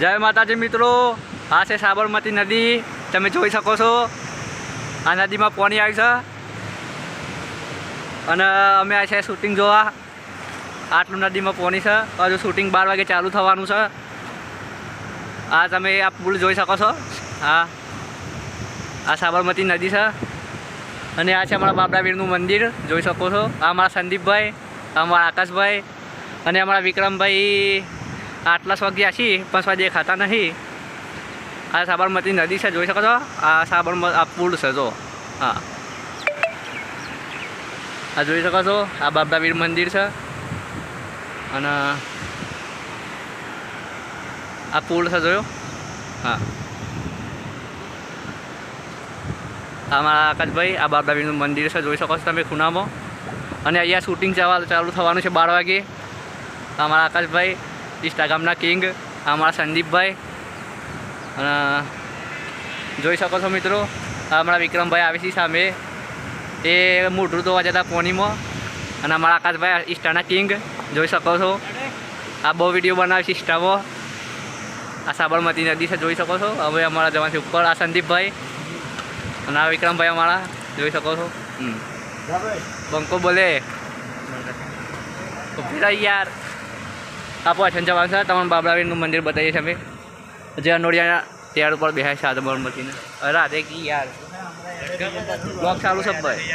જય માતાજી મિત્રો. આ છે સાબરમતી નદી. તમે જોઈ શકો છો. આ નદીમાં પાણી આવ્યું છે. અને અમે આ છે શૂટિંગ જોવા. આટલું નદીમાં પાણી છે. હજુ શૂટિંગ બાર વાગે ચાલુ થવાનું છે. આ તમે આ પુલ જોઈ શકો છો. હા. આ સાબરમતી નદી છે. અને આ છે અમારા બાબરાવીરનું મંદિર. જોઈ શકો છો. આ અમારા સંદીપભાઈ અમારા આકાશભાઈ અને અમારા વિક્રમભાઈ આટલા વાગ્યા છીએ, પાંચ વાગે ખાતા નહીં. આ સાબરમતી નદી છે, જોઈ શકો છો? આ સાબરમતી, આ પુલ છે, જો. હા. આ જોઈ શકો છો? આ બાબાવીર મંદિર છે. અને આ પુલ છે, જોયો? હા. અમારા મારા આકાશભાઈ, આ બાબાવીરનું મંદિર છે, જોઈ શકો છો તમે ખૂણામાં. અને અહીંયા શૂટિંગ ચાલુ થવાનું છે બાર વાગે. આ મારા આકાશભાઈ ઇન્સ્ટાગ્રામના કિંગ આ મારા સંદીપભાઈ. અને જોઈ શકો છો મિત્રો અમારા વિક્રમભાઈ આવે છે સામે. એ મોઢું ધોવા જતા પોનીમાં અને અમારા આકાશભાઈ ઇન્સ્ટાના કિંગ જોઈ શકો છો. આ બહુ વીડિયો બનાવે છે ઇન્સ્ટામાં આ સાબરમતી નદી છે જોઈ શકો છો. હવે અમારા જવાથી ઉપર આ સંદીપભાઈ. અને આ વિક્રમભાઈ અમારા જોઈ શકો છો. બંકો બોલે. ઊભી યાર. આ પાછળ જવાનું છે તમને બાબરાવીનું મંદિર બતાવીએ છીએ અમે જે અનોડિયા ત્યાર ઉપર બેહાય છે સાબરમતીને રાધે કી યાર. બ્લોક સારું છે ભાઈ.